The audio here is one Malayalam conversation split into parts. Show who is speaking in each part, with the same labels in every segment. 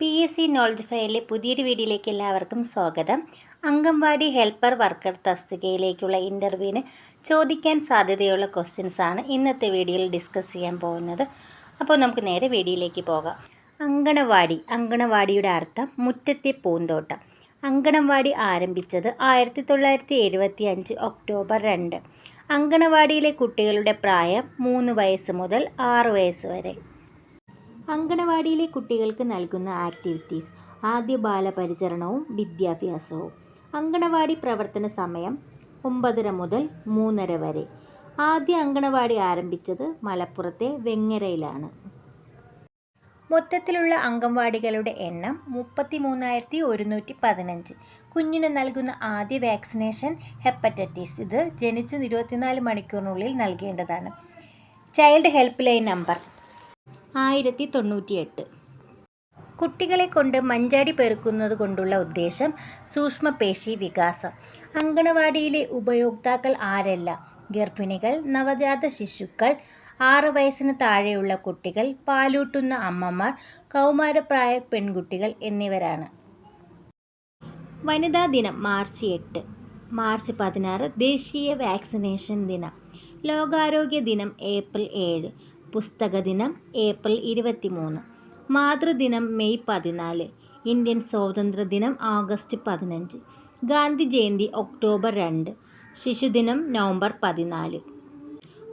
Speaker 1: പി എസ് സി നോളജ് ഫയലിലെ പുതിയൊരു വീഡിയോയിലേക്ക് എല്ലാവർക്കും സ്വാഗതം. അംഗൻവാടി ഹെൽപ്പർ വർക്കർ തസ്തികയിലേക്കുള്ള ഇന്റർവ്യൂവിന് ചോദിക്കാൻ സാധ്യതയുള്ള ക്വസ്റ്റ്യൻസാണ് ഇന്നത്തെ വീഡിയോയിൽ ഡിസ്കസ് ചെയ്യാൻ പോകുന്നത്. അപ്പോൾ നമുക്ക് നേരെ വീഡിയോയിലേക്ക് പോകാം. അങ്കണവാടി അങ്കണവാടിയുടെ അർത്ഥം മുറ്റത്തെ പൂന്തോട്ടം. അങ്കണവാടി ആരംഭിച്ചത് ആയിരത്തി തൊള്ളായിരത്തി എഴുപത്തി അഞ്ച് ഒക്ടോബർ രണ്ട്. അങ്കണവാടിയിലെ കുട്ടികളുടെ പ്രായം മൂന്ന് വയസ്സ് മുതൽ ആറ് വയസ്സ് വരെ. അങ്കണവാടിയിലെ കുട്ടികൾക്ക് നൽകുന്ന ആക്ടിവിറ്റീസ് ആദ്യ ബാലപരിചരണവും വിദ്യാഭ്യാസവും. അങ്കണവാടി പ്രവർത്തന സമയം ഒമ്പതര മുതൽ മൂന്നര വരെ. ആദ്യ അങ്കണവാടി ആരംഭിച്ചത് മലപ്പുറത്തെ വെങ്ങരയിലാണ്. മൊത്തത്തിലുള്ള അംഗൻവാടികളുടെ എണ്ണം മുപ്പത്തി മൂന്നായിരത്തി ഒരുന്നൂറ്റി പതിനഞ്ച് കുഞ്ഞിന് നൽകുന്ന ആദ്യ വാക്സിനേഷൻ ഹെപ്പറ്റൈറ്റിസ്. ഇത് ജനിച്ച് ഇരുപത്തിനാല് മണിക്കൂറിനുള്ളിൽ നൽകേണ്ടതാണ്. ചൈൽഡ് ഹെൽപ്പ് ലൈൻ നമ്പർ ആയിരത്തി തൊണ്ണൂറ്റിയെട്ട് കുട്ടികളെ കൊണ്ട് മഞ്ചാടി പെറുക്കുന്നത് കൊണ്ടുള്ള ഉദ്ദേശം സൂക്ഷ്മപേശി വികാസം. അങ്കണവാടിയിലെ ഉപയോക്താക്കൾ ആരല്ല? ഗർഭിണികൾ നവജാത ശിശുക്കൾ ആറ് വയസ്സിന് താഴെയുള്ള കുട്ടികൾ പാലൂട്ടുന്ന അമ്മമാർ കൗമാരപ്രായ പെൺകുട്ടികൾ എന്നിവരാണ്. വനിതാ ദിനം മാർച്ച് എട്ട്. മാർച്ച് പതിനാറ് ദേശീയ വാക്സിനേഷൻ ദിനം. ലോകാരോഗ്യ ദിനം ഏപ്രിൽ ഏഴ്. പുസ്തക ദിനം ഏപ്രിൽ ഇരുപത്തിമൂന്ന്. മാതൃദിനം മെയ് പതിനാല്. ഇന്ത്യൻ സ്വാതന്ത്ര്യ ദിനം ആഗസ്റ്റ് പതിനഞ്ച്. ഗാന്ധി ജയന്തി ഒക്ടോബർ രണ്ട്. ശിശുദിനം നവംബർ പതിനാല്.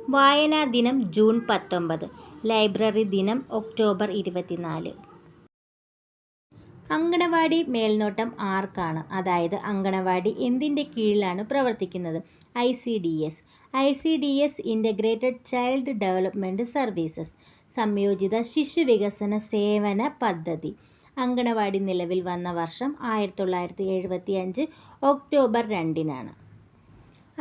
Speaker 1: വായനാ ദിനം ജൂൺ പത്തൊമ്പത്. ലൈബ്രറി ദിനം ഒക്ടോബർ ഇരുപത്തിനാല്. അങ്കണവാടി മേൽനോട്ടം ആർക്കാണ്? അതായത് അങ്കണവാടി എന്തിന്റെ കീഴിലാണ് പ്രവർത്തിക്കുന്നത്? I C D S. I C D S integrated child development services സംയോജിത ശിശു വികസന സേവന പദ്ധതി. അങ്കണവാടി നിലവിൽ വന്ന വർഷം ആയിരത്തി തൊള്ളായിരത്തി എഴുപത്തി അഞ്ച് ഒക്ടോബർ രണ്ടിനാണ്.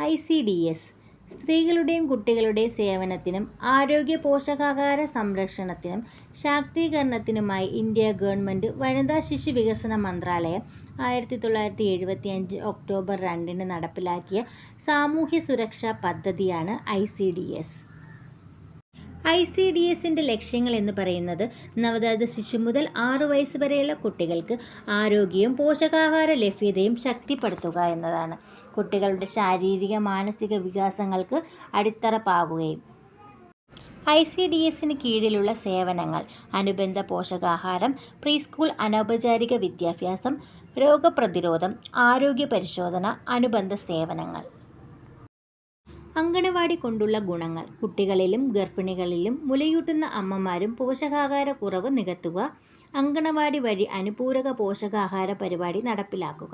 Speaker 1: ഐ സി ഡി എസ് സ്ത്രീകളുടെയും കുട്ടികളുടെയും സേവനത്തിനും ആരോഗ്യ പോഷകാഹാര സംരക്ഷണത്തിനും ശാക്തീകരണത്തിനുമായി ഇന്ത്യ ഗവൺമെന്റ് വനിതാ ശിശു വികസന മന്ത്രാലയം ആയിരത്തി തൊള്ളായിരത്തി എഴുപത്തി അഞ്ച് ഒക്ടോബർ രണ്ടിന് നടപ്പിലാക്കിയ സാമൂഹ്യ സുരക്ഷാ പദ്ധതിയാണ് I C D S. I C D എസിന്റെ ലക്ഷ്യങ്ങൾ എന്ന് പറയുന്നത് നവജാത ശിശു മുതൽ ആറ് വയസ്സ് വരെയുള്ള കുട്ടികൾക്ക് ആരോഗ്യവും പോഷകാഹാര ലഭ്യതയും ശക്തിപ്പെടുത്തുക എന്നതാണ്. കുട്ടികളുടെ ശാരീരിക മാനസിക വികാസങ്ങൾക്ക് അടിത്തറ പാകുകയും ഐ സി ഡി എസിന് കീഴിലുള്ള സേവനങ്ങൾ അനുബന്ധ പോഷകാഹാരം പ്രീ സ്കൂൾ അനൗപചാരിക വിദ്യാഭ്യാസം രോഗപ്രതിരോധം ആരോഗ്യ പരിശോധന അനുബന്ധ സേവനങ്ങൾ. അങ്കണവാടി കൊണ്ടുള്ള ഗുണങ്ങൾ. കുട്ടികളിലും ഗർഭിണികളിലും മുലയൂട്ടുന്ന അമ്മമാരും പോഷകാഹാര കുറവ് നികത്തുക അങ്കണവാടി വഴി അനുപൂരക പോഷകാഹാര പരിപാടി നടപ്പിലാക്കുക.